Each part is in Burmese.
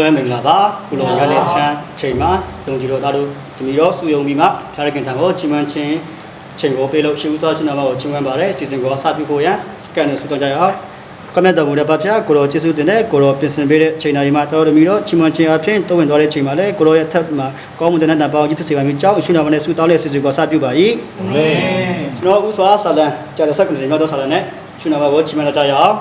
အားလုံးပဲမင်္ဂလာပါခုလိုရတဲ့အချမ်းအချိန်မှာလုံကြီးတော်သားတို့ဒီမီတော့စုယုံပြီးမှဖျားရခင်ထံကိုချီးမွမ်းခြင်းချိန်ကိုပေးလို့ရှိဦးစွာရှင်နာမကိုချီးမွမ်းပါတယ်အစီအစဉ်ကိုစပြုဖို့ရန်စကန်နဲ့ဆုတောင်းကြရအောင်ကမ္ဘာတော်မူတဲ့ပါဖျားကိုတော်ကျေးဇူးတင်တဲ့ကိုတော်ပြင်ဆင်ပေးတဲ့ချိန်တိုင်းမှာတော်တော်မီတော့ချီးမွမ်းခြင်းအဖြစ်တိုးဝင်သွားတဲ့ချိန်မှာလည်းကိုတော်ရဲ့ထက်မှာကောင်းမှုတဲ့နတ်ပေါင်းကြီးဖြစ်စေပါမည်ကြောင်းရှင်နာမနဲ့ဆုတောင်းတဲ့အစီအစဉ်ကိုစပြုပါ၏အာမင်ကျွန်တော်ဥစွာဆာလန်ကြာတဲ့ဆက်ကနေမြောက်တော့ဆာလန်နဲ့ရှင်နာမကိုချီးမွမ်းကြရအောင်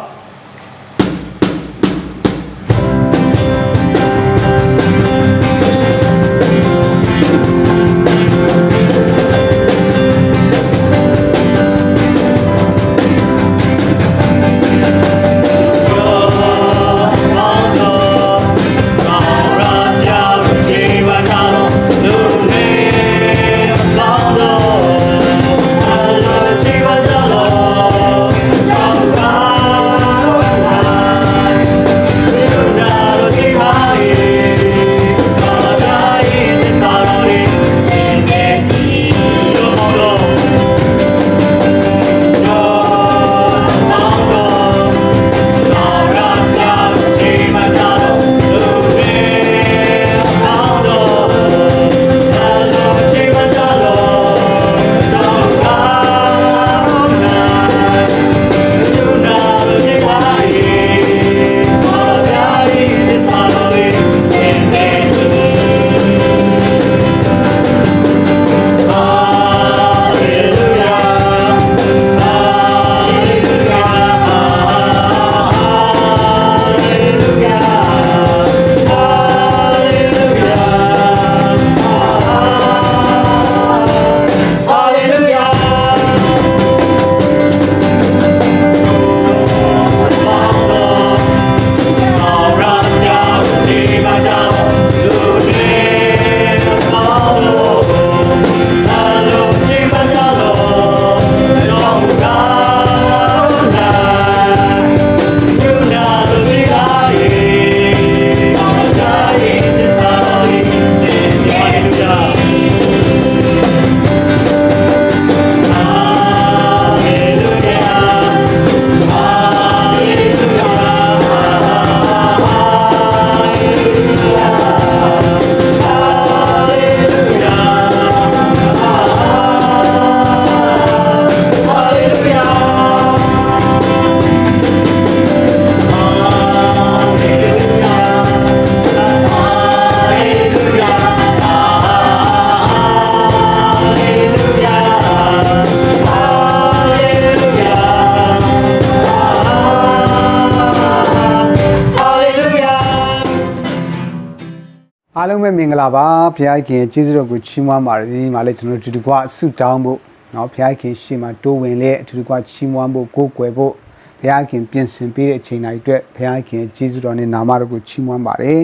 အားလုံးပဲမင်္ဂလာပါဘုရားခင်ကျေးဇူးတော်ကိုချီးမွမ်းပါတယ်ဒီမှာလည်းကျွန်တော်တို့အတူတကွဆုတောင်းဖို့เนาะဘုရားခင်ရှေ့မှာတိုးဝင်လေအတူတကွချီးမွမ်းဖို့ကိုးကွယ်ဖို့ဘုရားခင်ပြင်ဆင်ပေးတဲ့အချိန်တိုင်းအတွက်ဘုရားခင်ကျေးဇူးတော်နဲ့နာမတော်ကိုချီးမွမ်းပါတယ်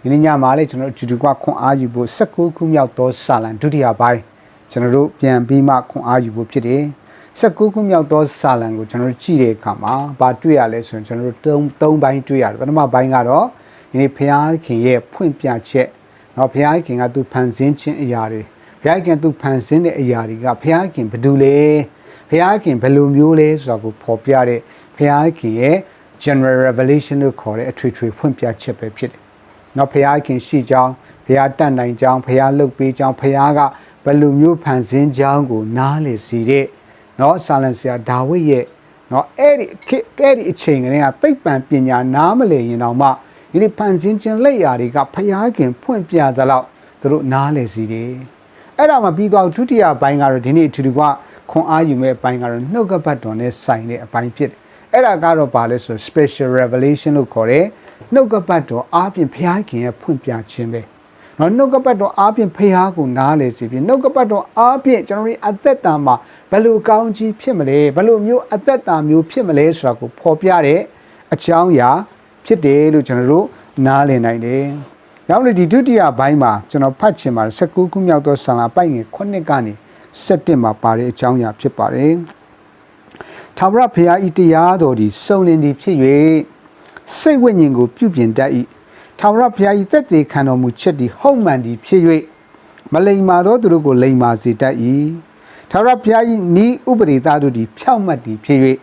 ဒီနေ့ညမှာလည်းကျွန်တော်တို့အတူတကွခွန်အားယူဖို့16ခုမြောက်သောစာလံဒုတိယပိုင်းကျွန်တော်တို့ပြန်ပြီးမှခွန်အားယူဖို့ဖြစ်တယ်16ခုမြောက်သောစာလံကိုကျွန်တော်တို့ကြည့်တဲ့အခါမှာဘာတွေ့ရလဲဆိုရင်ကျွန်တော်တို့၃၃ဘိုင်းတွေ့ရတယ်ပထမဘိုင်းကတော့ ဒီနေ့ဘုရားခင်ရဲ့ဖွင့်ပြချက်နော်ဘုရားခင်ကသူဖန်ဆင်းခြင်းအရာတွေဘုရားခင်သူဖန်ဆင်းတဲ့အရာတွေကဘုရားခင်ဘယ်သူလဲဘုရားခင်ဘယ်လိုမျိုးလဲဆိုတာကိုဖော်ပြတဲ့ဘုရားခင်ရဲ့ general revelation လို့ခေါ်တဲ့အထွေထွေဖွင့်ပြချက်ပဲဖြစ်တယ်။နော်ဘုရားခင်ရှိကြောင်းဘုရားတန်နိုင်ကြောင်းဘုရားလှုပ်ပေးကြောင်းဘုရားကဘယ်လိုမျိုးဖန်ဆင်းကြောင်းကိုနားလည်စေတဲ့နော်ဆာလန်ဆရာဒါဝိရဲ့နော်အဲ့ဒီအဲ့ဒီအချိန်ကလေးကသိပ္ပံပညာနားမလည်ရင်တော့မှ ဒီဒီဖန်ဆင်းခြင်းလက်ရာတွေကဘုရားခင်ဖွင့်ပြသလောက်သူတို့နားလေစီတယ်အဲ့ဒါမှပြီးတော့ဒုတိယပိုင်းကတော့ဒီနေ့အထူးတကွခွန်အားယူမဲ့အပိုင်းကတော့နှုတ်ကပတ်တော်နဲ့ဆိုင်တဲ့အပိုင်းဖြစ်တယ်အဲ့ဒါကတော့ဘာလဲဆို special revelation လို့ခေါ်တယ်နှုတ်ကပတ်တော်အားဖြင့်ဘုရားခင်ရဲ့ဖွင့်ပြခြင်းပဲနော်နှုတ်ကပတ်တော်အားဖြင့်ဖះကိုနားလေစီပြီးနှုတ်ကပတ်တော်အားဖြင့်ကျွန်တော်တို့အသက်တာမှာဘယ်လိုကောင်းကြီးဖြစ်မလဲဘယ်လိုမျိုးအသက်တာမျိုးဖြစ်မလဲဆိုတာကိုဖော်ပြတဲ့အကြောင်းအရာ ဖြစ်တယ်လို့ကျွန်တော်တို့နားလည်နိုင်တယ်။နောက်လေဒီဒုတိယဘိုင်းမှာကျွန်တော်ဖတ်ချင်ပါတယ်19ခုမြောက်သောဆံလာပိုက်ငယ်9ကနေ17မှာပါတဲ့အကြောင်းအရာဖြစ်ပါတယ်။ထာဝရဘုရားဤတရားတော်ဒီစုံလင်သည်ဖြစ်၍စိတ်ဝိညာဉ်ကိုပြုပြင်တတ်၏ထာဝရဘုရား၏သက်သေခံတော်မူချက်သည်ဟုတ်မှန်သည်ဖြစ်၍မလိမ္မာသောသူတို့ကိုလိမ္မာစေတတ်၏ထာဝရဘုရား၏ဤဥပရိသတို့သည်ဖြောင့်မတ်သည်ဖြစ်၍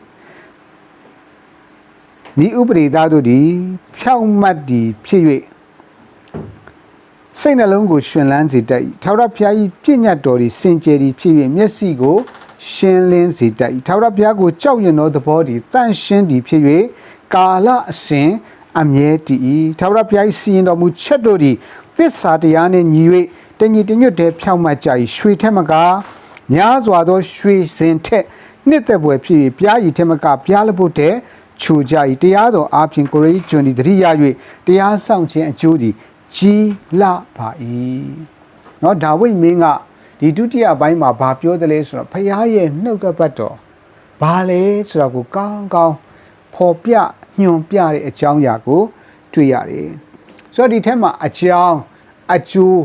ဤဥပရိသတို့သည်ဖြောင့်မတ်သည်ဖြစ်၍စိတ်နှလုံးကိုရှင်လန်းစေတတ်၏ထာဝရဘုရား၏ပြည့်ညတ်တော်သည်စင်ကြယ်သည်ဖြစ်၍မျက်စိကိုရှင်းလင်းစေတတ်၏ထာဝရဘုရားကိုကြောက်ရွံ့သောသဘောသည်တန့်ရှင်းသည်ဖြစ်၍ကာလအစဉ်အမြဲတည်၏ထာဝရဘုရား၏စီရင်တော်မူချက်တို့သည်သစ္စာတရားနှင့်ညီ၍တညီတညွတ်တည်းဖြောင့်မတ်ကြ၏ရွှေထက်မကားများစွာသောရွှေစင်ထက်နှစ်သက်ပွဲဖြစ်၍ပြားရည်ထက်မကပြားလဖို့တဲ့ ခြူကြ၏တရားတော်အားဖြင့်ကိုရိကျွန်းသည်တတိယ၍တရားဆောင်ခြင်းအကျိုးသည်ကြီးလာပါ၏เนาะဒါဝိဒ်မင်းကဒီဒုတိယပိုင်းမှာဘာပြောတယ်လဲဆိုတော့ဖခင်ရဲ့နှုတ်ကပတ်တော်ဘာလဲဆိုတော့ကိုကောင်းကောင်းဖော်ပြညွှန်ပြတဲ့အကြောင်းအရာကိုတွေ့ရတယ်ဆိုတော့ဒီထက်မှာအကြောင်းအကျိုး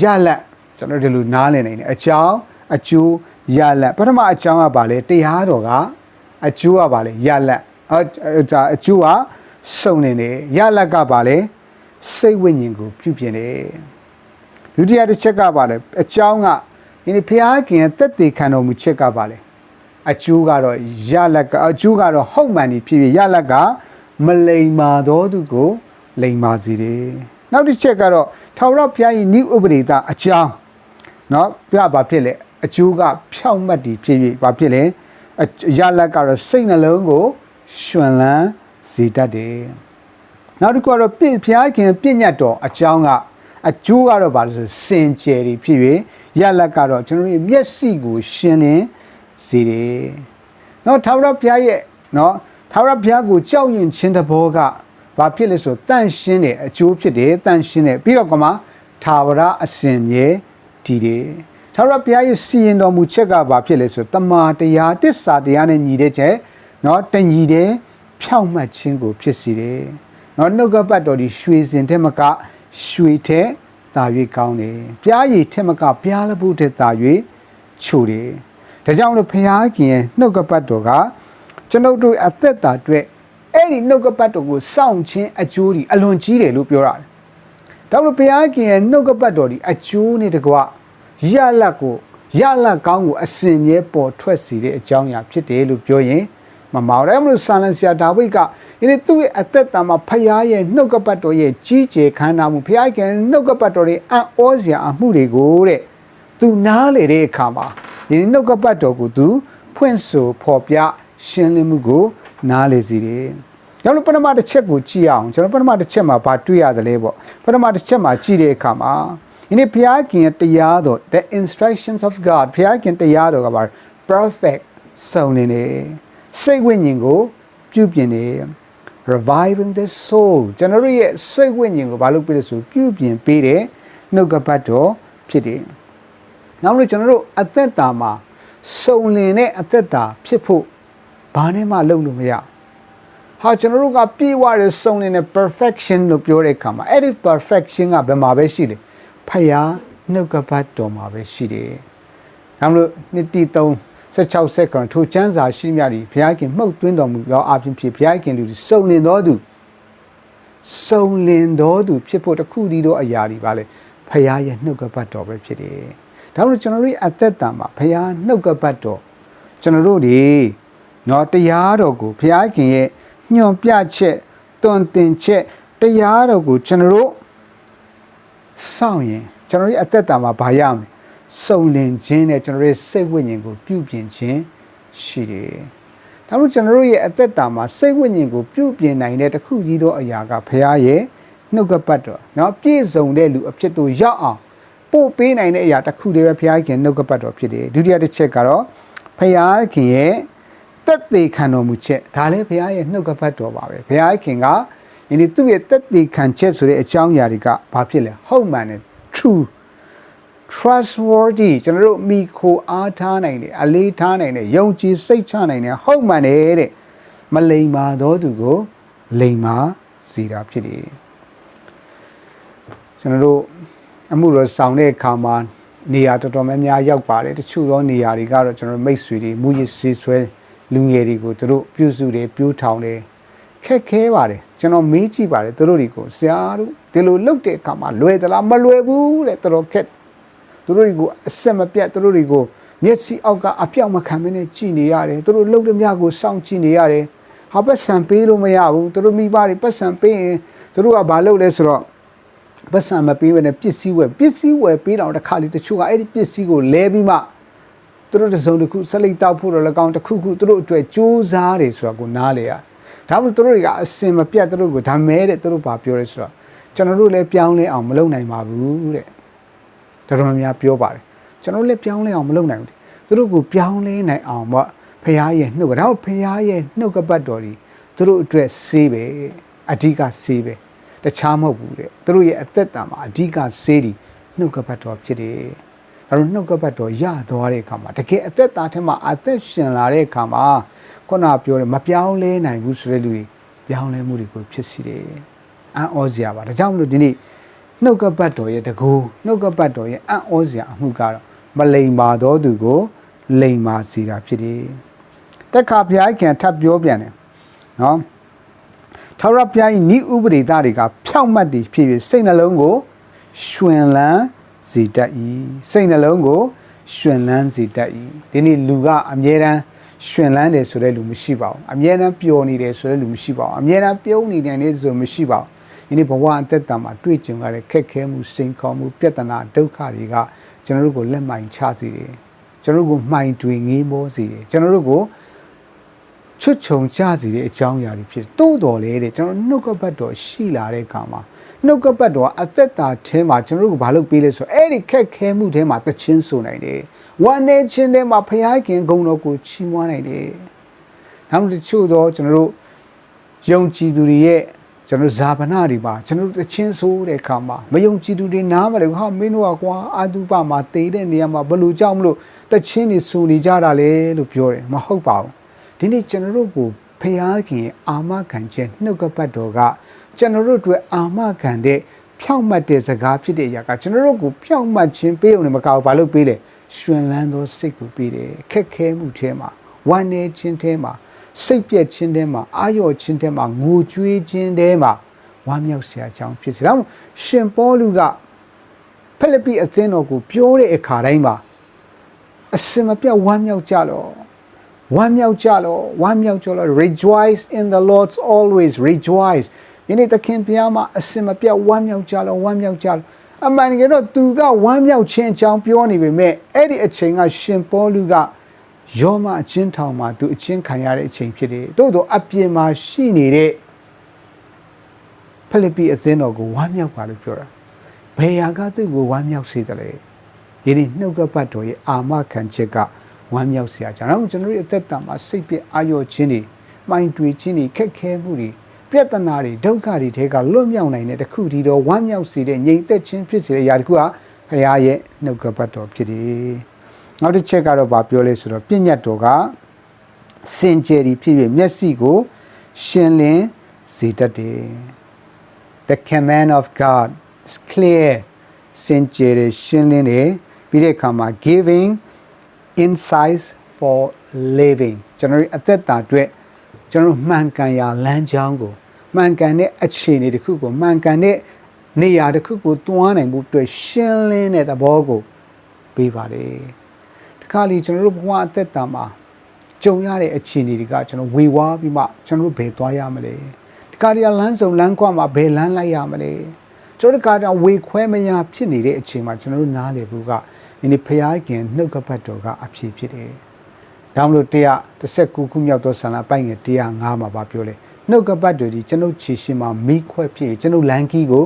ရလတ်ကျွန်တော်ဒီလိုနားလည်နိုင်တယ်အကြောင်းအကျိုးရလတ်ပထမအကြောင်းကဘာလဲတရားတော်ကအကျိုးကဘာလဲရလတ်အ ဒါအကျိုးကစုံနေတယ်ရလတ်ကဘာလဲစိတ်ဝိညာဉ်ကိုပြုပြင်တယ်ဒုတိယတစ်ချက်ကဘာလဲအကြောင်းကဒီနေ့ဘုရားခင်ရဲ့တက်တည်ခံတော်မူချက်ကဘာလဲအကျိုးကတော့ရလတ်ကအကျိုးကတော့ဟုတ်မှန်ဒီဖြစ်ဖြစ်ရလတ်ကမလိမ္မာသောသူကိုလိမ္မာစေတယ်နောက်တစ်ချက်ကတော့ထာဝရဘုရား၏နိဥပဒေတာအကြောင်း เนาะပြဘာဖြစ်လဲအကျိုးကဖြောင့်မတ်တည်ဖြစ်၍ဘာဖြစ်လဲအရလက်ကတော့စိတ်နှလုံးကို ရွှင်လန်းစေတတ်တယ်။နောက်တစ်ခုကတော့ဘုရားခင်ပြည့်ညတ်တော်အကြောင်းကအကျိုးကတော့ဘာလို့ဆိုစင်ကြယ်တွေဖြစ်၍ရလက်ကတော့ကျွန်တော်ရဲ့မျက်စိကိုရှင်းလင်းစေတယ်။နော်ထာဝရဘုရားရဲ့နော်ထာဝရဘုရားကိုကြောက်ရွံ့ခြင်းသဘောကဘာဖြစ်လဲဆိုတန့်ရှင်းတဲ့အကျိုးဖြစ်တယ်တန့်ရှင်းတဲ့ပြီးတော့ကမှထာဝရအစဉ်မြဲတည်တယ်။ထာဝရဘုရားရဲ့စီရင်တော်မူချက်ကဘာဖြစ်လဲဆိုတမာတရားတစ္ဆာတရားနဲ့ညီတဲ့ချက် เนาะတညီတဲ့ဖြောင့်မတ်ခြင်းကိုဖြစ်စေတယ်။เนาะနှုတ်ကပတ်တော်ဒီရွှေစင်တဲ့မကရွှေတဲ့တာ၍ကောင်းတယ်။ပြားရည်တဲ့မကပြားလဖို့တဲ့တာ၍ချိုတယ်။ဒါကြောင့်လို့ဘုရားခင်ရဲ့နှုတ်ကပတ်တော်ကကျွန်ုပ်တို့အသက်တာအတွက်အဲ့ဒီနှုတ်ကပတ်တော်ကိုစောင့်ခြင်းအကျိုးဒီအလွန်ကြီးတယ်လို့ပြောရတယ်။ ဒါပေမဲ့ဘုရားခင်ရဲ့နှုတ်ကပတ်တော်ဒီအကျိုးနဲ့တကွရလက်ကိုရလက်ကောင်းကိုအစဉ်မြဲပေါ်ထွက်စေတဲ့အကြောင်းအရာဖြစ်တယ်လို့ပြောရင် မမောင်ရဲမလို့ဆာလန်ဆရာဒါဝိဒ်ကဒီနေ့သူ့ရဲ့အသက်တာမှာဖခင်ရဲ့နှုတ်ကပတ်တော်ရဲ့ကြီးကျယ်ခမ်းနားမှုဖခင်ရဲ့နှုတ်ကပတ်တော်ရဲ့အံ့ဩစရာအမှုတွေကိုတဲ့သူနားလေတဲ့အခါမှာဒီနှုတ်ကပတ်တော်ကိုသူဖွင့်ဆိုဖော်ပြရှင်းလင်းမှုကိုနားလေစေတယ်။ကျွန်တော်ပထမတစ်ချက်ကိုကြည့်အောင်ကျွန်တော်ပထမတစ်ချက်မှာဘာတွေ့ရသလဲပေါ့ပထမတစ်ချက်မှာကြည့်တဲ့အခါမှာဒီနေ့ဘုရားခင်ရဲ့တရားတော် the instructions of God ဘုရားခင်တရားတော်ကပါ perfect စုံနေတယ် စိတ်ဝိညာဉ်ကိုပြုပြင်နေ reviving the soul ကျွန်တော်တို့ရဲ့စိတ်ဝိညာဉ်ကိုဘာလို့ပြလဲဆိုပြုပြင်ပေးတဲ့နှုတ်ကပတ်တော်ဖြစ်တယ်နောက်လို့ကျွန်တော်တို့အသက်တာမှာစုံလင်တဲ့အသက်တာဖြစ်ဖို့ဘာနဲ့မှလုပ်လို့မရဘူးဟာကျွန်တော်တို့ကပြေဝရစုံနေတဲ့ perfection လို့ပြောတဲ့အခါမှာအဲ့ဒီ perfection ကဘယ်မှာပဲရှိတယ်ဖယားနှုတ်ကပတ်တော်မှာပဲရှိတယ်။ဒါမလို့နှစ်တီ3 16စက္ကန့်ထိုချမ်းစာရှိမြသည်ဘုရားခင်မှုတ်သွင်းတော်မူသောအပြင်ဖြစ်ဘုရားခင်လူစုံလင်တော်သူစုံလင်တော်သူဖြစ်ဖို့တစ်ခုတည်းသောအရာတွေပါလေဖယားရဲ့နှုတ်ကပတ်တော်ပဲဖြစ်တယ်။ဒါမလို့ကျွန်တော်တို့ရဲ့အသက်တာမှာဖယားနှုတ်ကပတ်တော်ကျွန်တော်တို့ဒီနော်တရားတော်ကိုဘုရားခင်ရဲ့ညွန်ပြချက်တွင်တင်ချက်တရားတော်ကိုကျွန်တော်တို့စောင့်ရင်ကျွန်တော်ရဲ့အသက်တာမှာဘာရမလဲ စုံလင်ခြင်းနဲ့ကျွန်တော်ရဲ့စိတ်ဝိညာဉ်ကိုပြုပြင်ခြင်းရှိတယ်။ဒါမှမဟုတ်ကျွန်တော်တို့ရဲ့အသက်တာမှာစိတ်ဝိညာဉ်ကိုပြုပြင်နိုင်တဲ့တစ်ခုကြီးသောအရာကဘုရားရဲ့နှုတ်ကပတ်တော်เนาะပြည့်စုံတဲ့လူအဖြစ်သို့ရောက်အောင်ပို့ပေးနိုင်တဲ့အရာတစ်ခုတည်းပဲဘုရားခင်နှုတ်ကပတ်တော်ဖြစ်တယ်။ဒုတိယတစ်ချက်ကတော့ဘုရားခင်ရဲ့ တက်သေးခံတော်မူချက်ဒါလည်းဘုရားရဲ့နှုတ်ကပတ်တော်ပါပဲဘုရားခင်ကဒီနေ့သူ့ရဲ့တက်သေးခံချက်ဆိုတဲ့အကြောင်းအရာတွေကဘာဖြစ်လဲဟုတ်မှန်တယ် true trustworthy ကျွန်တော်တို့မိခိုအားထားနိုင်တယ်အလေးထားနိုင်တယ်ယုံကြည်စိတ်ချနိုင်တယ်ဟုတ်မှန်တယ်တဲ့မလိမ္မာသောသူကိုလိမ္မာစေတာဖြစ်တယ်ကျွန်တော်တို့အမှုတော်ဆောင်တဲ့အခါမှာနေရာတော်တော်များများရောက်ပါတယ်တချို့သောနေရာတွေကတော့ကျွန်တော်မိတ်ဆွေတွေမူရစ်စီဆွဲလူငယ်တွေကိုသူတို့ပြုစုတယ်ပြိုးထောင်တယ်ခက်ခဲပါတယ်ကျွန်တော်မေးကြည့်ပါတယ်သူတို့တွေကိုဆရာတို့ဒီလိုလုပ်တဲ့အခါမှာလွယ်သလားမလွယ်ဘူးတဲ့တော်တော်ခက် သူတို့တွေကိုအဆက်မပြတ်သူတို့တွေကိုမျက်စိအောက်ကအပြောက်မခံမနဲ့ကြည်နေရတယ်သူတို့လှုပ်တဲ့မြကိုစောင့်ကြည့်နေရတယ်ဟာပတ်စံပေးလို့မရဘူးသူတို့မိဘတွေပတ်စံပေးရင်သူတို့ကဘာလုပ်လဲဆိုတော့ပတ်စံမပေးဘဲနဲ့ပစ္စည်းဝယ်ပစ္စည်းဝယ်ပေးတော့တစ်ခါလေတချို့ကအဲ့ဒီပစ္စည်းကိုလဲပြီးမှသူတို့တစ်စုံတစ်ခုဆက်လက်တောက်ဖို့တော့၎င်းတစ်ခုခုသူတို့အတွက်စူးစမ်းတယ်ဆိုတာကိုနားလေရဒါမှမဟုတ်သူတို့တွေကအစင်မပြတ်သူတို့ကိုဒါမဲတဲ့သူတို့ဘာပြောလဲဆိုတော့ကျွန်တော်တို့လည်းပြောင်းလဲအောင်မလုပ်နိုင်ပါဘူးတဲ့ တော်တော်များများပြောပါတယ်ကျွန်တော်တို့လည်းပြောင်းလဲအောင်မလုပ်နိုင်ဘူးတဲ့သူတို့ကိုပြောင်းလဲနိုင်အောင်ပေါ့ဖရားရဲ့နှုတ်ကဒါတော့ဖရားရဲ့နှုတ်ကပတ်တော်ဒီသူတို့အတွက်ဆေးပဲအဓိကဆေးပဲတခြားမဟုတ်ဘူးတဲ့သူတို့ရဲ့အသက်တာမှာအဓိကစေးဒီနှုတ်ကပတ်တော်ဖြစ်တယ်အဲတော့နှုတ်ကပတ်တော်ရသွားတဲ့အခါမှာတကယ်အသက်တာထဲမှာအသက်ရှင်လာတဲ့အခါမှာခုနပြောတယ်မပြောင်းလဲနိုင်ဘူးဆိုတဲ့လူတွေပြောင်းလဲမှုတွေကိုဖြစ်စီတယ်အံ့ဩစရာပါဒါကြောင့်မလို့ဒီနေ့ နှုတ်ကပတ်တော်ရဲ့တကူနှုတ်ကပတ်တော်ရဲ့အံ့ဩစရာအမှုကတော့မလိမ်ပါသောသူကို လိမ်ပါစေတာဖြစ်တယ်တက်ခါဘုရားခင်ထပ်ပြောပြန်တယ်နော်ထာဝရဘုရား၏ဤဥပဒေသားတွေကဖြောင့်မတ်သည်ဖြစ်၍စိတ်နှလုံးကိုရှင်လန်းစေတတ်၏စိတ်နှလုံးကိုရှင်လန်းစေတတ်၏ဒီနေ့လူကအမြဲတမ်းရှင်လန်းတယ်ဆိုတဲ့လူမရှိပါဘူးအမြဲတမ်းပျော်နေတယ်ဆိုတဲ့လူမရှိပါဘူးအမြဲတမ်းပြုံးနေတယ်ဆိုမရှိပါဘူး ဒီနေ့ဘဝအသက်တာမှာတွေ့ကြုံရတဲ့ခက်ခဲမှုစိန်ခေါ်မှုပြဿနာဒုက္ခတွေကကျွန်တော်တို့ကိုလက်မှန်ချစေတယ်ကျွန်တော်တို့ကိုမှိုင်တွေငေးမောစေတယ်ကျွန်တော်တို့ကိုချွတ်ချုံကြစီတဲ့အကြောင်းအရာတွေဖြစ်တိုးတော်လေတဲ့ကျွန်တော်နှုတ်ကပတ်တော်ရှိလာတဲ့အခါမှာနှုတ်ကပတ်တော်ကအသက်တာထဲမှာကျွန်တော်တို့ကဘာလုပ်ပေးလဲဆိုတော့အဲ့ဒီခက်ခဲမှုထဲမှာတချင်းဆိုနိုင်တယ်ဝမ်းနေခြင်းထဲမှာဖခင်ဂုဏ်တော်ကိုချီးမွမ်းနိုင်တယ်နောက်တစ်ချို့တော့ကျွန်တော်တို့ယုံကြည်သူတွေရဲ့ ကျွန်တော်ဇာပနာတွေပါကျွန်တော်တို့တချင်းဆိုတဲ့အခါမှာမယုံကြည်သူတွေနားမလဲဟာမင်းတို့ကကွာအာတုပမှာတေးတဲ့နေရာမှာဘယ်လိုကြောက်မလို့တချင်းတွေဆိုနေကြတာလဲလို့ပြောတယ်မဟုတ်ပါဘူးဒီနေ့ကျွန်တော်တို့ကိုဖခင်ရဲ့အာမခံချက်နှုတ်ကပတ်တော်ကကျွန်တော်တို့အတွက်အာမခံတဲ့ဖြောင့်မတ်တဲ့စကားဖြစ်တဲ့အရာကကျွန်တော်တို့ကိုဖြောင့်မတ်ခြင်းပေးအောင်လည်းမကောက်ဘာလို့ပေးလဲရှင်လန်းသောစိတ်ကိုပေးတယ်ခက်ခဲမှုထဲမှာဝမ်းနည်းခြင်းထဲမှာ စိတ်ပြက်ခြင်းထဲမှာအာရုံခြင်းထဲမှာငိုကြွေးခြင်းထဲမှာဝမ်းမြောက်စရာအကြောင်းဖြစ်စေ။ဒါကြောင့်ရှင်ပေါလုကဖိလိပ္ပိအသင်းတော်ကိုပြောတဲ့အခါတိုင်းမှာအစင်မပြတ်ဝမ်းမြောက်ကြလော့ဝမ်းမြောက်ကြလောဝမ်းမြောက်ကြလော rejoice in the lord always rejoice ယနေ့သခင်ဘုရားမှာအစင်မပြတ်ဝမ်းမြောက်ကြလောဝမ်းမြောက်ကြလောအမှန်တကယ်တော့သူကဝမ်းမြောက်ခြင်းအကြောင်းပြောနေပေမဲ့အဲ့ဒီအချိန်ကရှင်ပေါလုက ယောမအချင်းထောင်မှာသူအချင်းခံရတဲ့အချိန်ဖြစ်တယ်။သို့တော့အပြင်မှာရှိနေတဲ့ဖိလိပ္ပိအသင်းတော်ကိုဝမ်းမြောက်ပါလို့ပြောတာ။ဘယ်ဟာကသူ့ကိုဝမ်းမြောက်စေတယ်လဲ။ယနေ့နှုတ်ကပတ်တော်ရဲ့အာမခံချက်ကဝမ်းမြောက်စရာကြောင့်ကျွန်တော်တို့ရဲ့အသက်တာမှာစိတ်ပြအာရုံခြင်းတွေမှိုင်းတွေခြင်းတွေခက်ခဲမှုတွေပြဿနာတွေဒုက္ခတွေထဲကလွတ်မြောက်နိုင်တဲ့တစ်ခုတည်းသောဝမ်းမြောက်စေတဲ့ငြိမ်သက်ခြင်းဖြစ်စေတဲ့အရာတစ်ခုဟာဘုရားရဲ့နှုတ်ကပတ်တော်ဖြစ်တယ်။ နောက်တစ်ချက်ကတော့ဗာပြောလဲဆိုတော့ပြည့်ညတ်တော်ကစင်ကြယ်ဒီဖြစ်ဖြစ်မျက်စိကို ရှင်းလင်းစေတတ်တယ်။ The command of God is clear စင်ကြယ်တယ်ရှင်းလင်းတယ်ပြီးတဲ့အခါမှာ giving insights for living ကျွန်တော်တို့အသက်တာအတွက်ကျွန်တော်တို့မှန်ကန်ရာလမ်းကြောင်းကိုမှန်ကန်တဲ့အခြေအနေတစ်ခုကိုမှန်ကန်တဲ့နေရာတစ်ခုကိုတွန်းနိုင်မှုအတွက်ရှင်းလင်းတဲ့သဘောကိုပေးပါတယ်။ဒီ ခါလီကျွန်တော်တို့ဘဝအသက်တာမှာကြုံရတဲ့အခြေအနေတွေကကျွန်တော်ဝေဝါးပြီးမှကျွန်တော်တို့ဘယ်သွားရမလဲ။ဒီခါလီကလမ်းစုံလမ်းကွမှာဘယ်လမ်းလိုက်ရမလဲ။ကျွန်တော်တို့ကဝေခွဲမရဖြစ်နေတဲ့အချိန်မှာကျွန်တော်တို့နားလည်ဘူးကဒီနေ့ဖျားခင်နှုတ်ကပတ်တော်ကအဖြစ်ဖြစ်တယ်။ဒါမှမဟုတ်119ခုမြောက်သောဆန္ဒပိုက်ငယ်105မှာဗာပြောလဲနှုတ်ကပတ်တော်ဒီကျွန်ုပ်ခြေရှင်မှာမိခွဲဖြစ်ကျွန်ုပ်လန်ကီးကို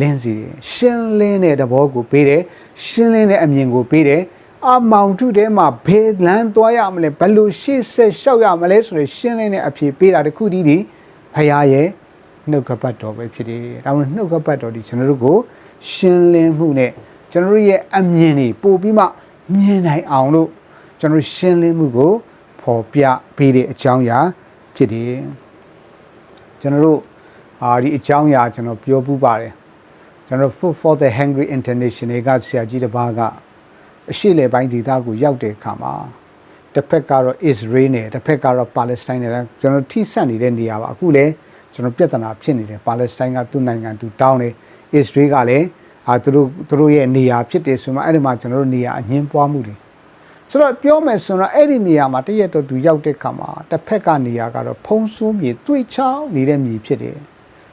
လင်းစီတယ်။ရှင်းလင်းတဲ့သဘောကိုပေးတယ်။ရှင်းလင်းတဲ့အမြင်ကိုပေးတယ်။ အမောင်ထုထဲမှာဘယ်လမ်းသွားရမလဲဘယ်လိုရှေ့ဆက်လျှောက်ရမလဲဆိုရယ်ရှင်းလင်းတဲ့အဖြစ်ပေးတာတခုတည်းဒီဖျားရဲ့နှုတ်ကပတ်တော်ပဲဖြစ်တယ်။ဒါမှမဟုတ်နှုတ်ကပတ်တော်ဒီကျွန်တော်တို့ကိုရှင်းလင်းမှုနဲ့ကျွန်တော်တို့ရဲ့အမြင်တွေပို့ပြီးမှမြင်နိုင်အောင်လို့ကျွန်တော်ရှင်းလင်းမှုကိုဖော်ပြပေးတဲ့အကြောင်းအရာဖြစ်တယ်ကျွန်တော်တို့အာဒီအကြောင်းအရာကျွန်တော်ပြောပူးပါတယ်ကျွန်တော် Food for the Hungry International ကဆရာကြီးတစ်ပါးက အရှိလေပိုင်းဒေသကိုရောက်တဲ့အခါမှာတစ်ဖက်ကတော့ Israel နဲ့တစ်ဖက်ကတော့ Palestine နဲ့ကျွန်တော်ထိစပ်နေတဲ့နေရာပါအခုလည်းကျွန်တော်ပြဿနာဖြစ်နေတယ် Palestine ကသူ့နိုင်ငံသူတောင်းတယ် Israel ကလည်းအာသူတို့သူတို့ရဲ့နေရာဖြစ်တယ်ဆိုမှအဲ့ဒီမှာကျွန်တော်တို့နေရာအငင်းပွားမှုတွေဆိုတော့ပြောမယ်ဆိုတော့အဲ့ဒီနေရာမှာတရက်တော့သူရောက်တဲ့ခါမှာတစ်ဖက်ကနေရာကတော့ဖုံးဆိုးမြေတွေ့ချောင်းနေတဲ့မြေဖြစ်တယ်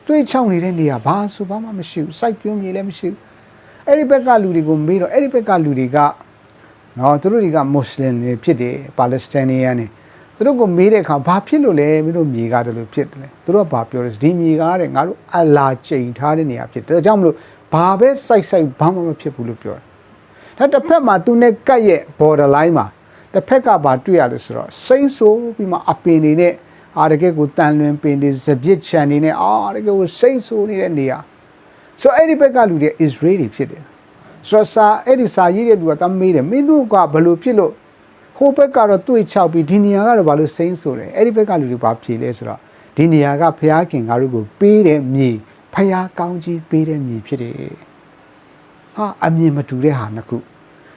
တွေးချောင်းနေတဲ့နေရာဘာဆိုဘာမှမရှိဘူးစိုက်ပြုံးမြေလည်းမရှိဘူးအဲ့ဒီဘက်ကလူတွေကိုမေးတော့အဲ့ဒီဘက်ကလူတွေက နော်သူတို့တွေကမွတ်စလင်တွေဖြစ်တယ်ပါလက်စတိုင်းနီးယန်တွေသူတို့ကိုမေးတဲ့အခါဘာဖြစ်လို့လဲမင်းတို့မြေကားတယ်လို့ဖြစ်တယ်လေသူတို့ကဘာပြောလဲဒီမြေကားတဲ့ငါတို့အလာချိန်ထားတဲ့နေရာဖြစ်တယ်ဒါကြောင့်မလို့ဘာပဲစိုက်စိုက်ဘာမှမဖြစ်ဘူးလို့ပြောတယ်ဒါတစ်ဖက်မှာသူနဲ့ကတ်ရဲ့ border line မှာတစ်ဖက်ကဘာတွေ့ရလဲဆိုတော့စိမ့်ဆိုးပြီးမှအပင်တွေနဲ့အာတကယ်ကိုတန်လွင်ပင်တွေစပြစ်ချန်တွေနဲ့အာတကယ်ကိုစိမ့်ဆိုးနေတဲ့နေရာဆိုတော့အဲ့ဒီဘက်ကလူတွေ Israeli ဖြစ်တယ် ဆိုတော့စာအဲ့ဒီစာရေးတဲ့သူကတမ်းမေးတယ်မင်းတို့ကဘလို့ဖြစ်လို့ဟိုဘက်ကတော့တွေ့ချောက်ပြီးဒီနေရာကတော့ဘာလို့စိမ့်ဆိုးတယ်အဲ့ဒီဘက်ကလူတွေဘာဖြေလဲဆိုတော့ဒီနေရာကဖျားခင်ငါတို့ကိုပေးတဲ့မြေဖျားကောင်းကြီးပေးတဲ့မြေဖြစ်တယ်ဟာအမြင်မတူတဲ့ဟာနှစ်ခု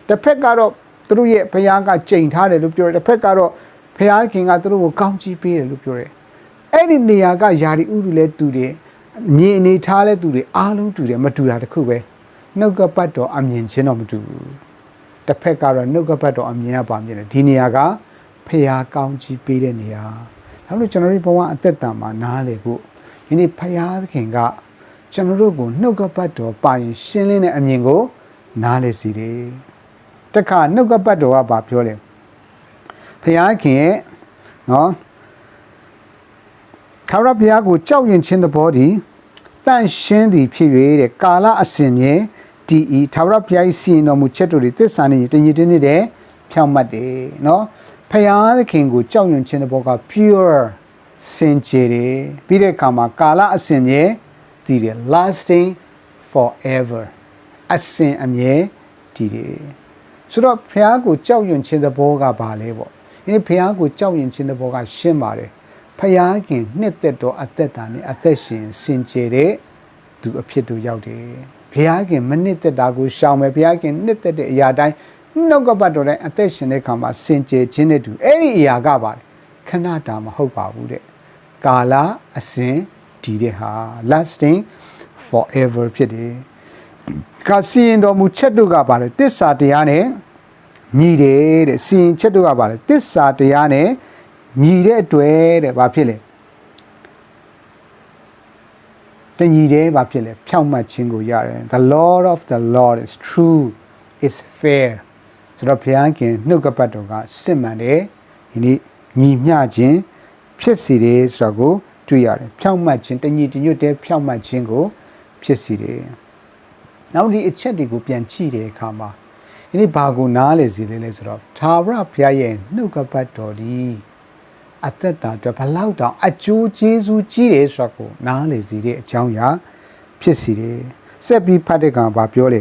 တစ်ဖက်ကတော့သူတို့ရဲ့ဖျားကကြိမ်ထားတယ်လို့ပြောတယ်တစ်ဖက်ကတော့ဖျားခင်ကသူတို့ကိုကောင်းကြီးပေးတယ်လို့ပြောတယ်အဲ့ဒီနေရာကယာရီဥရုလဲတူတယ်မြင်အနေထားလဲတူတယ်အားလုံးတူတယ်မတူတာတစ်ခုပဲ နှုတ်ကပတ်တော်အမြင်ချင်းတော့မတူဘူးတစ်ဖက်ကတော့နှုတ်ကပတ်တော်အမြင်ကပါမြင်တယ်ဒီနေရာကဖျားကောင်းကြီးပေးတဲ့နေရာဒါလို့ကျွန်တော်တို့ဘဝအသက်တာမှာနားလေဖို့ယနေ့ဖျားသခင်ကကျွန်တော်တို့ကိုနှုတ်ကပတ်တော်ပါရင်ရှင်းလင်းတဲ့အမြင်ကိုနားလေစီတယ်တခါနှုတ်ကပတ်တော်ကဘာပြောလဲဖျားခင်ရဲ့နော်ခါရဘုရားကိုကြောက်ရွံ့ခြင်းသဘောတည်တန့်ရှင်းသည်ဖြစ်၍တဲ့ကာလအစဉ်မြဲ တည်ဤသာဝရဘုရား၏စီရင်တော်မူချက်တို့တွေသစ္စာနဲ့တညီတည်းနေတဲ့ဖြောင့်မတ်တယ်နော်ဖျားသခင်ကိုကြောက်ရွံ့ခြင်းသဘောက pure စင်ကြယ်တယ်ပြီးတဲ့အခါမှာကာလအစဉ်မြဲတည်တယ် lasting forever အစဉ်အမြဲတည်တယ်ဆိုတော့ဖျားကိုကြောက်ရွံ့ခြင်းသဘောကဘာလဲပေါ့ဒီဖျားကိုကြောက်ရွံ့ခြင်းသဘောကရှင်းပါတယ်ဖျားခင်နှစ်သက်တော်အသက်တာနဲ့အသက်ရှင်စင်ကြယ်တဲ့သူအဖြစ်တို့ရောက်တယ် ဘုရားခင်မနစ်သက်တာကိုရှောင်မယ်ဘုရားခင်နှစ်သက်တဲ့အရာတိုင်းနှုတ်ကပတ်တော်တိုင်းအသက်ရှင်တဲ့ခါမှာစင်ကြယ်ခြင်းနဲ့တူအဲ့ဒီအရာကပါတယ်ခဏတာမဟုတ်ပါဘူးတဲ့ကာလအစဉ်ဒီတဲ့ဟာ lasting forever ဖြစ်တယ်ကစီရင်တော်မူချက်တို့ကပါတယ်တစ္ဆာတရားနဲ့ညီတယ်တဲ့စီရင်ချက်တို့ကပါတယ်တစ္ဆာတရားနဲ့ညီတဲ့အတွက်တဲ့ဘာဖြစ်လဲ တညီတဲ့ဘာဖြစ်လဲဖြောင့်မတ်ခြင်းကိုရတယ် the lord of the lord is true is fair ဆိုတော့ဘုရားခင်နှုတ်ကပတ်တော်ကစစ်မှန်တယ်ဒီနေ့ညီမျှခြင်းဖြစ်စီတယ်ဆိုတော့ကိုတွေ့ရတယ်ဖြောင့်မတ်ခြင်းတညီတညွတ်တဲ့ဖြောင့်မတ်ခြင်းကိုဖြစ်စီတယ်နောက်ဒီအချက်တွေကိုပြန်ကြည့်တဲ့အခါမှာဒီနေ့ဘာကိုနားလေစီလဲလဲဆိုတော့သာဝရဘုရားရဲ့နှုတ်ကပတ်တော်ဒီ အသက်တာအတွက်ဘလောက်တောင်အကျိုးကျေးဇူးကြီးတယ်ဆိုတာကိုနားလေစီတဲ့အကြောင်းအရာဖြစ်စီတယ်ဆက်ပြီးဖတ်တဲ့ကံဘာပြောလဲ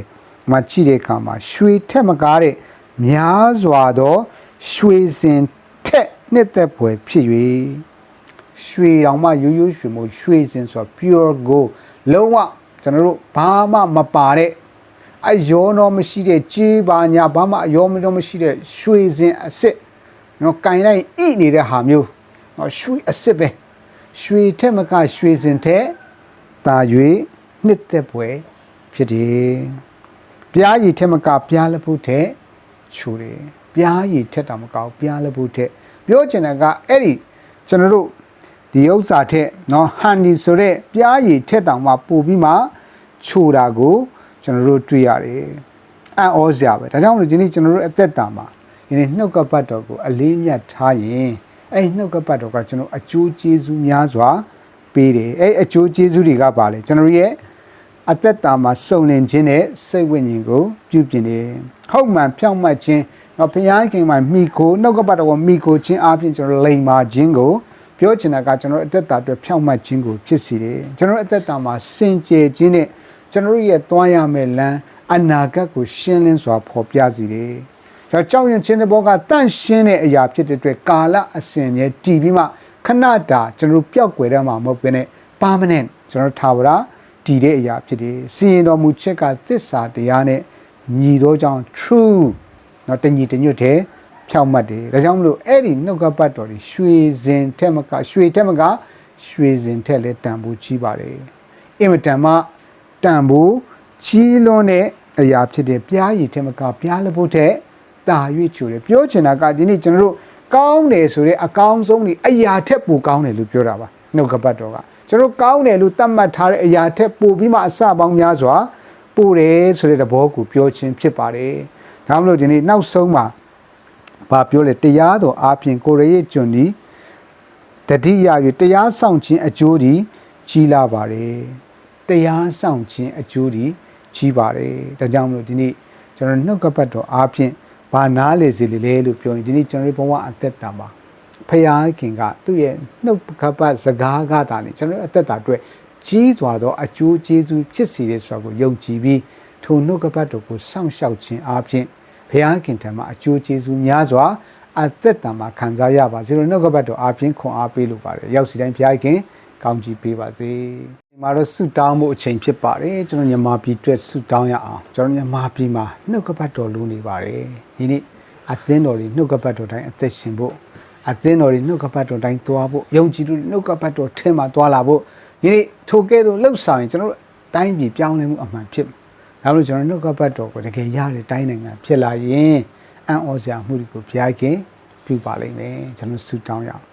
မကြည့်တဲ့အခါမှာရွှေထက်မကားတဲ့များစွာသောရွှေစင်ထက်နှစ်သက်ဖွယ်ဖြစ်၍ရွှေတောင်မှရိုးရိုးရွှေမို့ရွှေစင်ဆိုတာ pure gold လုံးဝကျွန်တော်တို့ဘာမှမပါတဲ့အယောတော့မရှိတဲ့ကြေးပါညာဘာမှအယောမတော့မရှိတဲ့ရွှေစင်အစ်စ် နော်ကင်လိုက်ဣနေတဲ့ဟာမျိုးနော်ရွှေအစ်စ်ပဲရွှေထက်မကရွှေစင်ထက်တာ၍နှစ်သက်ပွဲဖြစ်တယ်ပြားရည်ထက်မကပြားလက်ဖို့ထက်ချူတယ်ပြားရည်ထက်တာမကောက်ပြားလက်ဖို့ထက်ပြောချင်တာကအဲ့ဒီကျွန်တော်တို့ဒီဥစ္စာထက်နော်ဟန်ဒီဆိုတဲ့ပြားရည်ထက်တောင်မှပို့ပြီးမှခြူတာကိုကျွန်တော်တို့တွေ့ရတယ်အံ့ဩစရာပဲဒါကြောင့်မလို့ဒီနေ့ကျွန်တော်တို့အသက်တာမှာ ဒီနေ့နှုတ်ကပတ်တော်ကိုအလေးမြတ်ထားရင်အဲ့ဒီနှုတ်ကပတ်တော်ကကျွန်တော်အကျိုးကျေးဇူးများစွာပေးတယ်အဲ့ဒီအကျိုးကျေးဇူးတွေကပါလေကျွန်တော်ရဲ့အသက်တာမှာစုံလင်ခြင်းနဲ့စိတ်ဝိညာဉ်ကိုပြုပြင်တယ်ဟုတ်မှန်ဖြောင့်မတ်ခြင်းတော့ဘုရားခင်မှာမိကိုနှုတ်ကပတ်တော်ကိုမိကိုခြင်းအပြင်ကျွန်တော်လိမ်မာခြင်းကိုပြောချင်တာကကျွန်တော်အသက်တာအတွက်ဖြောင့်မတ်ခြင်းကိုဖြစ်စေတယ်ကျွန်တော်အသက်တာမှာစင်ကြယ်ခြင်းနဲ့ကျွန်တော်ရဲ့သွားရမယ့်လမ်းအနာဂတ်ကိုရှင်းလင်းစွာဖော်ပြစေတယ် ကျွန်တော်ကြောက်ရွံ့ခြင်းတဲ့ဘောကတန့်ရှင်းတဲ့အရာဖြစ်တဲ့အတွက်ကာလအစဉ်မြဲတည်ပြီးမှခဏတာကျွန်တော်ပျောက်ကွယ်ရမှာမဟုတ်ဘဲနဲ့ permanent ကျွန်တော်ထာဝရတည်တဲ့အရာဖြစ်တယ်စီရင်တော်မူချက်ကသစ္စာတရားနဲ့ညီသောကြောင့် true เนาะတညီတညွတ်တဲ့ဖြောက်မှတ်တယ်ဒါကြောင့်မလို့အဲ့ဒီနှုတ်ကပတ်တော်တွေရွှေစင်ထက်မကရွှေထက်မကရွှေစင်ထက်လည်းတန်ဖိုးကြီးပါတယ်အင်မတန်မှတန်ဖိုးကြီးလွန်းတဲ့အရာဖြစ်တဲ့ပြားရည်ထက်မကပြားလဖို့တဲ့ တာ၍ချူတယ်ပြောချင်တာကဒီနေ့ကျွန်တော်တို့ကောင်းတယ်ဆိုတဲ့အကောင်းဆုံးဒီအရာထက်ပိုကောင်းတယ်လို့ပြောတာပါနှုတ်ကပတ်တော်ကကျွန်တော်ကောင်းတယ်လို့သတ်မှတ်ထားတဲ့အရာထက်ပိုပြီးမှအစပေါင်းများစွာပိုတယ်ဆိုတဲ့သဘောကိုပြောခြင်းဖြစ်ပါတယ်ဒါမှမဟုတ်ဒီနေ့နောက်ဆုံးမှာဘာပြောလဲတရားတော်အားဖြင့်ကိုရရဲ့ကျွန်ဒီတတိယ၍တရားဆောင်ခြင်းအကျိုးဒီကြီးလာပါတယ်တရားဆောင်ခြင်းအကျိုးဒီကြီးပါတယ်ဒါကြောင့်မလို့ဒီနေ့ကျွန်တော်နှုတ်ကပတ်တော်အားဖြင့် ဘာနားလေစီလေလဲလို့ပြောရင်ဒီနေ့ကျွန်တော်တို့ဘဝအသက်တာမှာဖခင်ကသူ့ရဲ့နှုတ်ကပတ်စကားကတာနေကျွန်တော်တို့အသက်တာအတွက်ကြီးစွာသောအကျိုးကျေးဇူးဖြစ်စေတယ်ဆိုတာကိုယုံကြည်ပြီးထိုနှုတ်ကပတ်တော်ကိုစောင့်ရှောက်ခြင်းအားဖြင့်ဖခင်ထံမှာအကျိုးကျေးဇူးများစွာအသက်တာမှာခံစားရပါစေလို့နှုတ်ကပတ်တော်အားဖြင့်ခွန်အားပေးလိုပါတယ်ရောက်စီတိုင်းဖခင် ကောင်းချီးပေးပါစေဒီမှာတော့ဆုတောင်းမှုအချိန်ဖြစ်ပါတယ်ကျွန်တော်မြန်မာပြည်အတွက်ဆုတောင်းရအောင်ကျွန်တော်မြန်မာပြည်မှာနှုတ်ကပတ်တော်လိုနေပါတယ်ဒီနေ့အသင်းတော်တွေနှုတ်ကပတ်တော်တိုင်းအသက်ရှင်ဖို့အသင်းတော်တွေနှုတ်ကပတ်တော်တိုင်းသွားဖို့ယုံကြည်သူတွေနှုတ်ကပတ်တော်ထဲမှာသွားလာဖို့ဒီနေ့ထိုကဲ့သို့လှုပ်ဆောင်ရင်ကျွန်တော်တို့တိုင်းပြည်ပြောင်းလဲမှုအမှန်ဖြစ်မယ်ဒါလို့ကျွန်တော်နှုတ်ကပတ်တော်ကိုတကယ်ရတဲ့တိုင်းနိုင်ငံဖြစ်လာရင်အံ့ဩစရာမှုတွေကိုဘုရားခင်ပြုပါလိမ့်မယ်ကျွန်တော်ဆုတောင်းရအောင်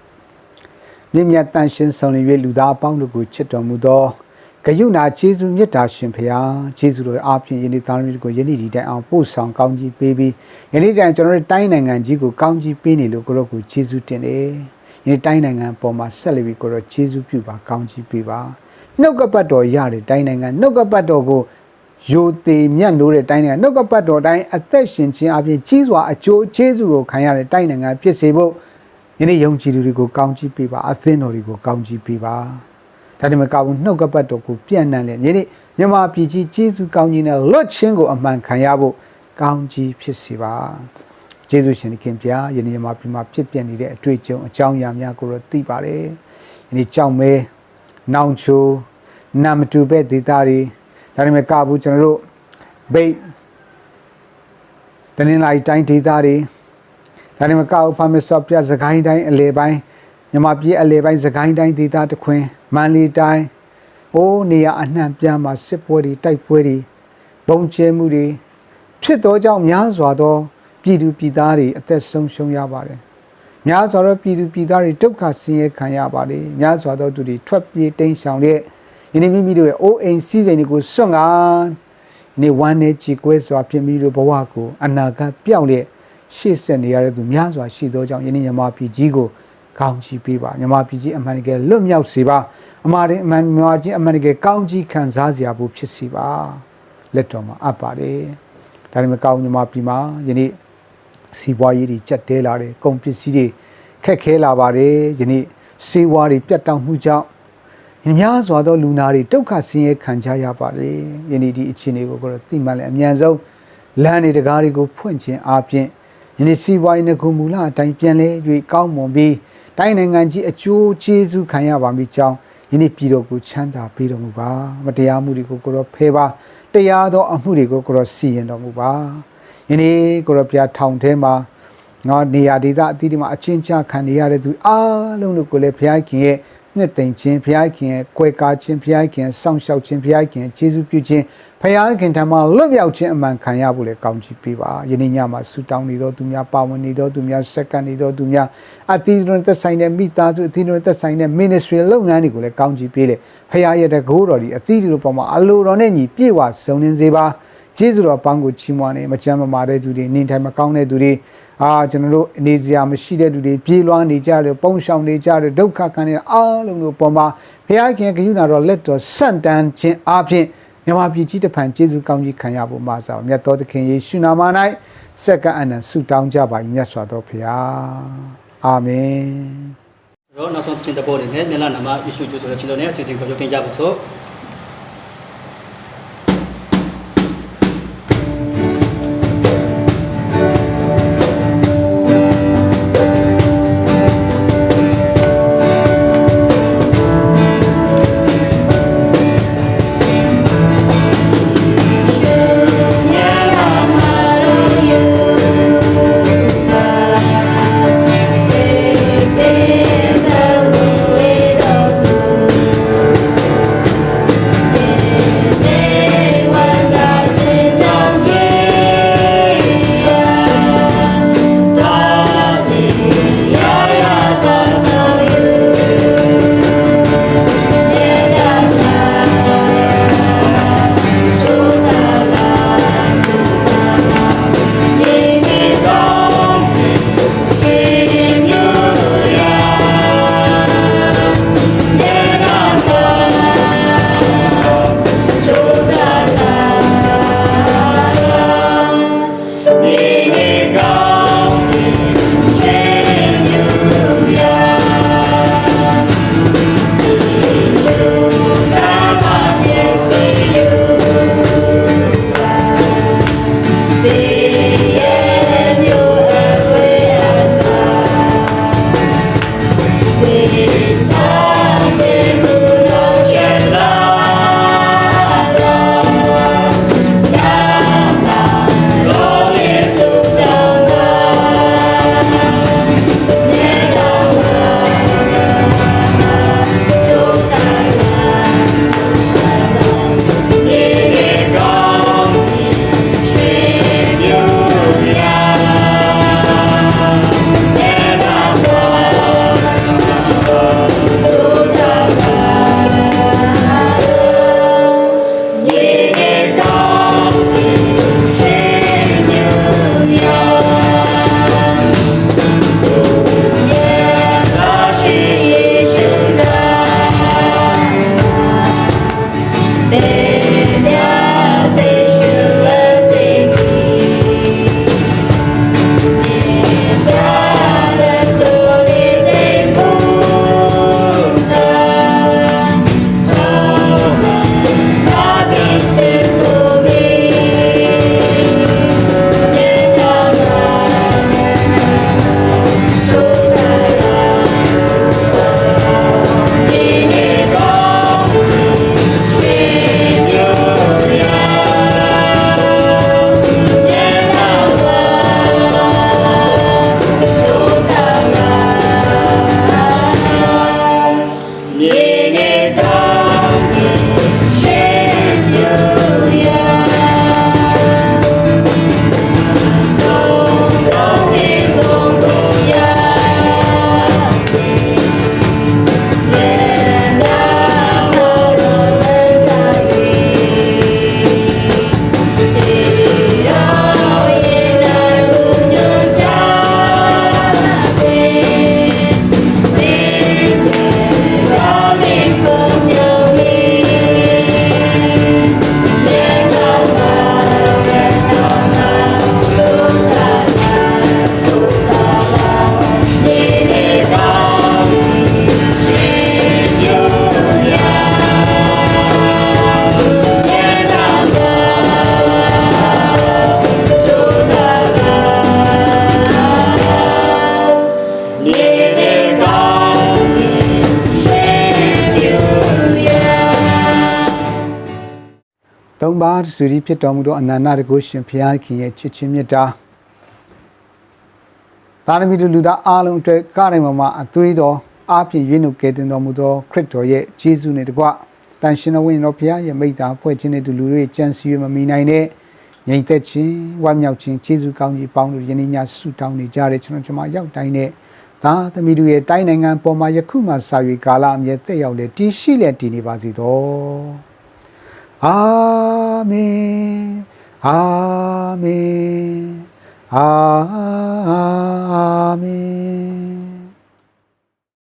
မြင့်မြတ်တန်ရှင်ဆောင်ရွက်လူသားအပေါင်းတို့ကိုချစ်တော်မူသောဂယုဏကျေးဇူးမြတ်တာရှင်ဖရာကျေးဇူးတော်အားဖြင့်ယနေ့သားသမီးတို့ကိုယနေ့ဒီတိုင်အောင်ပို့ဆောင်ကောင်းကြီးပေးပြီးယနေ့တိုင်ကျွန်တော်တို့တိုင်းနိုင်ငံကြီးကိုကောင်းကြီးပေးနေလို့ကိုရောကိုကျေးဇူးတင်တယ်ယနေ့တိုင်းနိုင်ငံပေါ်မှာဆက်လက်ပြီးကိုရောကျေးဇူးပြုပါကောင်းကြီးပေးပါနှုတ်ကပတ်တော်ရတဲ့တိုင်းနိုင်ငံနှုတ်ကပတ်တော်ကိုယိုသေးမြတ်နိုးတဲ့တိုင်းနိုင်ငံနှုတ်ကပတ်တော်တိုင်းအသက်ရှင်ခြင်းအပြင်ကြီးစွာအကျိုးကျေးဇူးကိုခံရတဲ့တိုင်းနိုင်ငံဖြစ်စေဖို့ ယနေ့ယုံကြည်သူတွေကိုကောင်းချီးပေးပါအသင်းတော်တွေကိုကောင်းချီးပေးပါဒါတမကဘူးနှုတ်ကပတ်တော်ကိုပြန့်နှံ့လေယနေ့မြမပြည်ကြီးကျေးဇူးကောင်းကြီးနဲ့လွတ်ချင်းကိုအမှန်ခံရဖို့ကောင်းကြီးဖြစ်စေပါကျေးဇူးရှင်ခင်ဗျာယနေ့မြမပြည်မှာဖြစ်ပြနေတဲ့အတွေ့အကြုံအကြောင်းအရာများကိုတော့သိပါတယ်ယနေ့ကြောက်မဲနောင်ချိုနာမတူပဲဒေတာတွေဒါတမကဘူးကျွန်တော်တို့ဘိတ်တနင်္လာရီတိုင်းဒေတာတွေ ဒါနဲ့မကောက်ဖာမဆော့ပြစကိုင်းတိုင်းအလေပိုင်းမြမပြည်အလေပိုင်းစကိုင်းတိုင်းဒေသတခွင်မန္တလေးတိုင်းအိုးနေရအနှံ့ပြားမှာစစ်ပွဲတွေတိုက်ပွဲတွေဘုံကျဲမှုတွေဖြစ်သောကြောင့်များစွာသောပြည်သူပြည်သားတွေအသက်ဆုံးရှုံးရပါတယ်များစွာသောပြည်သူပြည်သားတွေဒုက္ခဆင်းရဲခံရပါတယ်များစွာသောသူတွေထွက်ပြေးတိမ်းရှောင်တဲ့ယနေ့မိမိတို့ရဲ့အိုးအိမ်စည်းစိမ်တွေကိုစွန့်ကားနေဝမ်းနဲ့ကြည်ကွဲစွာဖြစ်ပြီးတို့ဘဝကိုအနာဂတ်ပြောင်းတဲ့ ရှေ့ဆက်နေရတဲ့သူများစွာရှိသောကြောင့်ယနေ့မြန်မာပြည်ကြီးကိုကောင်းချီးပေးပါမြန်မာပြည်ကြီးအမှန်တကယ်လွတ်မြောက်စေပါအမှားရင်အမှန်မြန်မာကြီးအမှန်တကယ်ကောင်းကြီးခံစားစရာဖို့ဖြစ်စီပါလက်တော်မှာအပ်ပါတယ်ဒါပေမဲ့ကောင်းမြန်မာပြည်မှာယနေ့စီးပွားရေးတွေကြက်တဲလာတယ်ကုန်ပစ္စည်းတွေခက်ခဲလာပါတယ်ယနေ့စေဝါတွေပြတ်တောက်မှုကြောင့်များစွာသောလူနာတွေဒုက္ခဆင်းရဲခံကြရပါတယ်ယနေ့ဒီအခြေအနေကိုကိုယ်သိမှလည်းအမြန်ဆုံးလမ်းတွေတကားတွေကိုဖွင့်ခြင်းအပြင် ယနေ့စီးပွားရေးနှကုမူလအတိုင်းပြန်လဲ၍ကောင်းမွန်ပြီးတိုင်းနိုင်ငံကြီးအကျိုးကျေးဇူးခံရပါမိကြောင်းယနေ့ပြည်တော်ကိုချမ်းသာပေးတော်မူပါမတရားမှုတွေကိုကိုရောဖဲပါတရားသောအမှုတွေကိုကိုရောစီရင်တော်မူပါယနေ့ကိုရောပြထောင်ထဲမှာငါနေရာဒေသအသီးဒီမှာအချင်းချခံနေရတဲ့သူအားလုံးတို့ကိုလည်းဘုရားခင်ရဲ့နှစ်သိမ့်ခြင်းဘုရားခင်ရဲ့ကွယ်ကားခြင်းဘုရားခင်စောင့်ရှောက်ခြင်းဘုရားခင်ကျေးဇူးပြုခြင်း ဘုရားခင်ထံမှာလွတ်မြောက်ခြင်းအမှန်ခံရဖို့လေကောင်းချီးပေးပါယနေ့ညမှာဆုတောင်းနေသောသူများပါဝင်နေသောသူများစက္ကန့်နေသောသူများအသီးတွင်သက်ဆိုင်တဲ့မိသားစုအသီးတွင်သက်ဆိုင်တဲ့ ministry လုပ်ငန်းတွေကိုလည်းကောင်းချီးပေးလေဘုရားရဲ့တကူတော်ဒီအသီးတို့ပေါ်မှာအလိုတော်နဲ့ညီပြည့်ဝစုံလင်စေပါကျေးဇူးတော်ပေါင်းကိုချီးမွမ်းနေမချမ်းမမာတဲ့သူတွေနေထိုင်မကောင်းတဲ့သူတွေအာကျွန်တော်တို့အနေစရာမရှိတဲ့လူတွေပြေးလွှားနေကြတယ်ပုံရှောင်နေကြတယ်ဒုက္ခခံနေအားလုံးတို့ပေါ်မှာဘုရားခင်ကရုဏာတော်လက်တော်ဆန့်တန်းခြင်းအပြင် မြန်မာပြည်ကြီးတစ်ဖန်ကျေးဇူးကောင်းကြီးခံရဖို့မှာဆောင်မြတ်တော်သခင်ယေရှုနာမ၌စက္ကအနံဆုတောင်းကြပါ၏မြတ်စွာသောဘုရားအာမင်တော့နောက်ဆုံးသင်တပေါ်နေနဲ့မြလနာမယေရှုကျိုးဆိုတဲ့ခြေတော်နဲ့အစီအစဉ်ကိုပြုတင်ကြပါစို့ တဆူရီဖြစ်တော်မူသောအနန္တတကုရှင်ဘုရားခင်ရဲ့ချစ်ချင်းမြတ်တာသာရမီတို့လူသားအားလုံးအတွက်ကားတိုင်းမှာအသွေးတော်အားဖြင့်ရွေးနှုတ်ကယ်တင်တော်မူသောခရစ်တော်ရဲ့ဂျေဇုနဲ့တကွတန်ရှင်တော်ဝင်တော်ဘုရားရဲ့မိတ္တာဖွဲ့ခြင်းနဲ့တူလူတွေကြံစီရမမီနိုင်တဲ့ငြိမ်သက်ခြင်းဝမ်းမြောက်ခြင်းဂျေဇုကောင်းကြီးပေါင်းတို့ယနေ့ညဆုတောင်းနေကြတဲ့ကျွန်တော်ကျွန်မရောက်တိုင်းနဲ့သာသမီတို့ရဲ့တိုင်းနိုင်ငံပေါ်မှာယခုမှစာရွေကာလအမြဲသက်ရောက်လေတည်ရှိလေတည်နေပါစေသော အာမင်အာမင်အာမင်